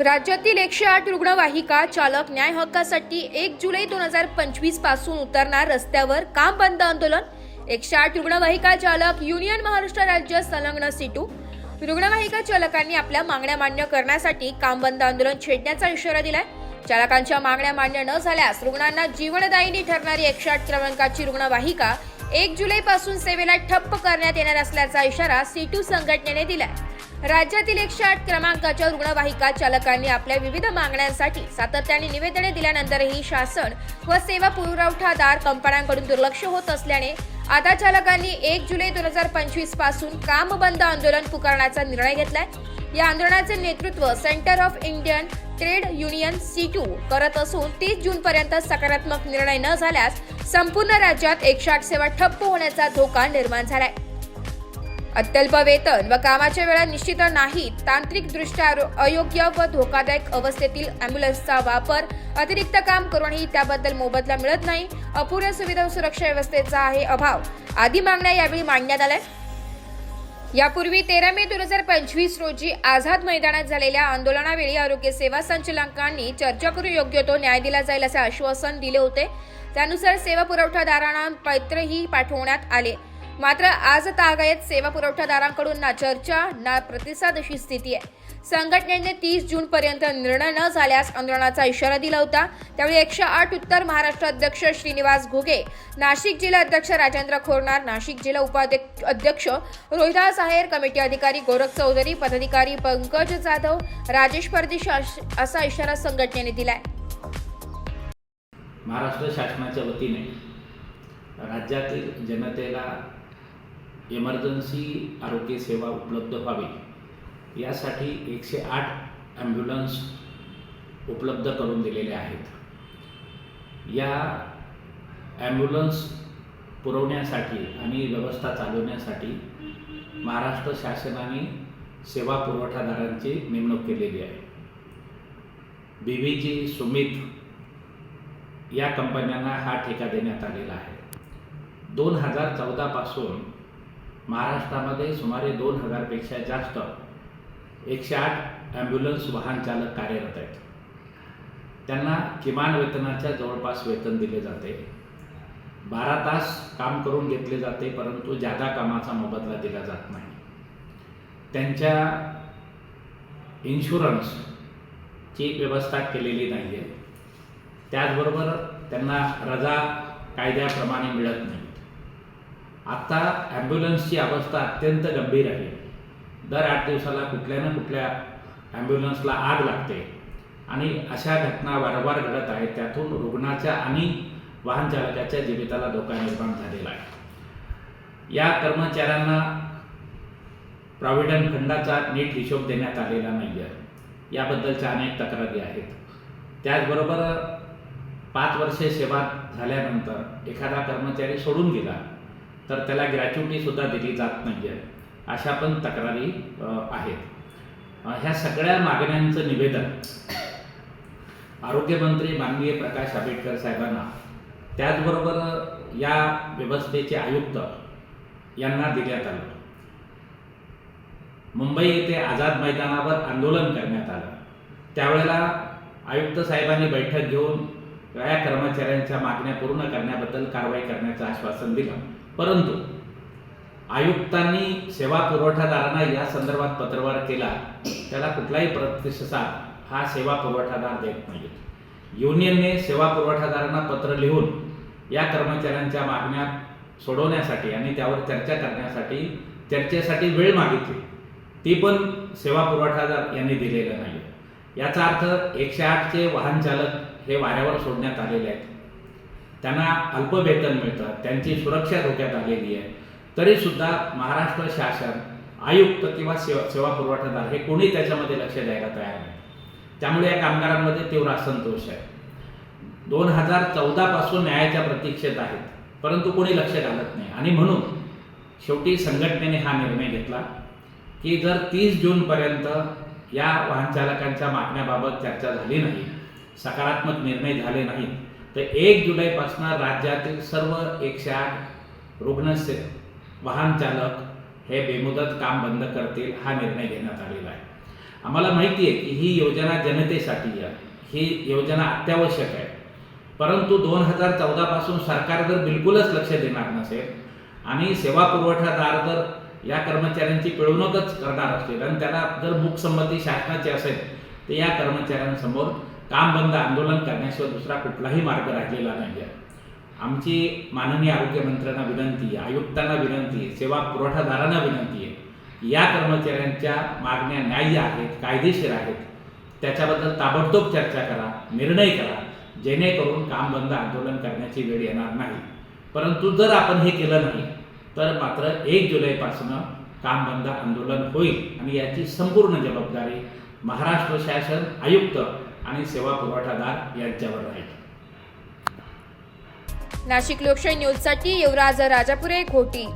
राज्यातील एकशे आठ रुग्णवाहिका चालक न्याय हक्कासाठी एक जुलै दोन हजार पंचवीसपासून उतरणार रस्त्यावर काम बंद आंदोलन. एकशे आठ रुग्णवाहिका चालक युनियन महाराष्ट्र राज्य संलग्न सिटू. रुग्णवाहिका चालकांनी आपल्या मागण्या मान्य करण्यासाठी काम बंद आंदोलन छेडण्याचा इशारा दिलाय. चालकांच्या मागण्या मान्य न झाल्यास रुग्णांना जीवनदायिनी ठरणारी एकशे आठ क्रमांकाची रुग्णवाहिका एक जुलै पासून सेवेला ठप्प करण्यात येणार असल्याचा इशारा सिटू संघटनेने दिलाय. राज्यातील एकशे आठ क्रमांकाच्या रुग्णवाहिका चालकांनी आपल्या विविध मागण्यांसाठी सातत्याने निवेदने दिल्यानंतरही शासन व सेवा पुरवठादार कंपन्यांकडून दुर्लक्ष होत असल्याने आता चालकांनी एक जुलै दोन हजार पंचवीसपासून काम बंद आंदोलन पुकारण्याचा निर्णय घेतलाय. या आंदोलनाचे नेतृत्व centre of Indian trade union CITU करत असून तीस जून पर्यंत सकारात्मक निर्णय न झाल्यास संपूर्ण राज्यात एकशे आठ सेवा ठप्प होण्याचा धोका निर्माण झालाय. अत्यल्प वेतन व कामाच्या वेळा निश्चित नाहीत तांत्रिकदृष्ट्या आरो- अयोग्य व धोकादायक अवस्थेतील अँब्युलन्सचा वापर अतिरिक्त काम करूनही त्याबद्दल मोबदला मिळत नाही अपुऱ्या सुविधा व सुरक्षा व्यवस्थेचा आहे अभाव. आदी मागण्या यावेळी मांडण्यात आल्या. यापूर्वी तेरा मे दोन हजार पंचवीस रोजी आझाद मैदानात झालेल्या आंदोलनावेळी आरोग्य सेवा संचालकांनी चर्चा करून योग्य तो न्याय दिला जाईल असे आश्वासन दिले होते. त्यानुसार सेवा पुरवठादारांना पत्रही पाठवण्यात आले. मात्र आज तागायत सेवा पुरवठादारांकडून ना चर्चा ना प्रतिसाद अशी स्थिती आहे. संघटनेने तीस जून पर्यंत निर्णय न झाल्यास आंदोलनाचा इशारा दिला होता. त्यावेळी एकशे आठ उत्तर महाराष्ट्र अध्यक्ष श्रीनिवास घुगे नाशिक जिल्हा अध्यक्ष राजेंद्र खोरणार नाशिक जिल्हा उपाध्यक्ष अध्यक्ष रोहिदास आहेर कमिटी अधिकारी गोरख चौधरी पदाधिकारी पंकज जाधव राजेश परदेशी असा इशारा संघटनेने दिलाय. महाराष्ट्र शासनाच्या वतीने राज्यातील जनतेला इमर्जन्सी आरोग्य सेवा उपलब्ध व्हावी. यासाठी एकशे आठ ॲम्ब्युलन्स उपलब्ध करून दिलेले आहेत. या ॲम्ब्युलन्स पुरवण्यासाठी आणि व्यवस्था चालवण्यासाठी महाराष्ट्र शासनाने सेवा पुरवठादारांची नेमणूक केलेली आहे. बी व्ही जी सुमित या कंपन्यांना हा ठेका देण्यात आलेला आहे. दोन हजार चौदापासून महाराष्ट्रामध्ये सुमारे दोन हजारपेक्षा जास्त एकशे आठ ॲम्ब्युलन्स वाहन चालक कार्यरत आहेत. त्यांना किमान वेतनाच्या जवळपास वेतन दिले जाते. बारा तास काम करून घेतले जाते परंतु जादा कामाचा मोबदला दिला जात नाही. त्यांच्या इन्शुरन्सची व्यवस्था केलेली नाही आहे त्याचबरोबर त्यांना रजा कायद्याप्रमाणे मिळत नाही. आत्ता ॲम्ब्युलन्सची अवस्था अत्यंत गंभीर आहे. दर आठ दिवसाला कुठल्या ना कुठल्या ॲम्ब्युलन्सला आग लागते आणि अशा घटना वारंवार घडत आहेत. त्यातून रुग्णाच्या आणि वाहन चालकाच्या जीविताला धोका निर्माण झालेला आहे. या कर्मचाऱ्यांना प्रॉव्हिडंट फंडाचा नीट हिशोब देण्यात आलेला नाही आहे याबद्दलच्या अनेक तक्रारी आहेत. त्याचबरोबर पाच वर्षे सेवा झाल्यानंतर एखादा कर्मचारी सोडून गेला. तर त्याला ग्रॅच्युटीसुद्धा दिली जात नाही आहे अशा पण तक्रारी आहेत. ह्या सगळ्या मागण्यांचं निवेदन आरोग्यमंत्री माननीय प्रकाश आंबेडकर साहेबांना त्याचबरोबर या व्यवस्थेचे आयुक्त यांना देण्यात आलं. मुंबई येथे आझाद मैदानावर आंदोलन करण्यात आलं. त्यावेळेला आयुक्त साहेबांनी बैठक घेऊन या कर्मचाऱ्यांच्या मागण्या पूर्ण करण्याबद्दल कारवाई करण्याचं आश्वासन दिलं. परंतु आयुक्तांनी सेवा पुरवठादारांना या संदर्भात पत्रव्यवहार केला त्याला कुठलाही प्रतिसाद हा सेवा पुरवठादार देत नाहीत. युनियनने सेवा पुरवठादारांना पत्र लिहून या कर्मचाऱ्यांच्या मागण्या सोडवण्यासाठी आणि त्यावर चर्चा करण्यासाठी चर्चेसाठी वेळ मागितली. ती पण सेवा पुरवठादार यांनी दिलेलं नाही. याचा अर्थ एकशे आठचे वाहन चालक हे वाऱ्यावर सोडण्यात आलेले आहेत. त्यांना अल्प वेतन मिळतं त्यांची सुरक्षा धोक्यात आलेली आहे. तरीसुद्धा महाराष्ट्र शासन आयुक्त किंवा सेवा सेवा पुरवठादार हे कोणी त्याच्यामध्ये लक्ष द्यायला तयार नाही. त्यामुळे या कामगारांमध्ये तीव्र असंतोष आहे. दोन हजार चौदापासून न्यायाच्या प्रतीक्षेत आहेत परंतु कोणी लक्ष घालत नाही. आणि म्हणून शेवटी संघटनेने हा निर्णय घेतला की जर तीस जूनपर्यंत या वाहनचालकांच्या मागण्याबाबत चर्चा झाली नाही सकारात्मक निर्णय झाले नाहीत. तर एक जुलैपासून राज्यातील सर्व एकशे आठ रुग्णसे वाहन चालक हे बेमुदत काम बंद करतील हा निर्णय घेण्यात आलेला आहे. आम्हाला माहिती आहे की ही योजना जनतेसाठी आहे. ही योजना अत्यावश्यक आहे. परंतु दोन हजार चौदापासून सरकार जर बिलकुलच लक्ष देणार नसेल आणि सेवा पुरवठादार जर या कर्मचाऱ्यांची पिळवणूकच करणार असतील आणि त्याला जर मूकसंमती शासनाची असेल तर या कर्मचाऱ्यांसमोर काम बंद आंदोलन करण्याशिवाय दुसरा कुठलाही मार्ग राहिलेला नाही आहे आमची माननीय आरोग्यमंत्र्यांना विनंती आहे आयुक्तांना विनंती आहे सेवा पुरवठादारांना विनंती आहे या कर्मचाऱ्यांच्या मागण्या न्याय्य आहेत कायदेशीर आहेत. त्याच्याबद्दल ताबडतोब चर्चा करा निर्णय करा जेणेकरून काम बंद आंदोलन करण्याची वेळ येणार नाही. परंतु जर आपण हे केलं नाही तर मात्र एक जुलैपासून काम बंद आंदोलन होईल आणि याची संपूर्ण जबाबदारी महाराष्ट्र शासन आयुक्त आणि सेवा पुरवठादार यांच्यावर राहील. नाशिक लोकशाही न्यूजसाठी युवराज राजापुरे घोटी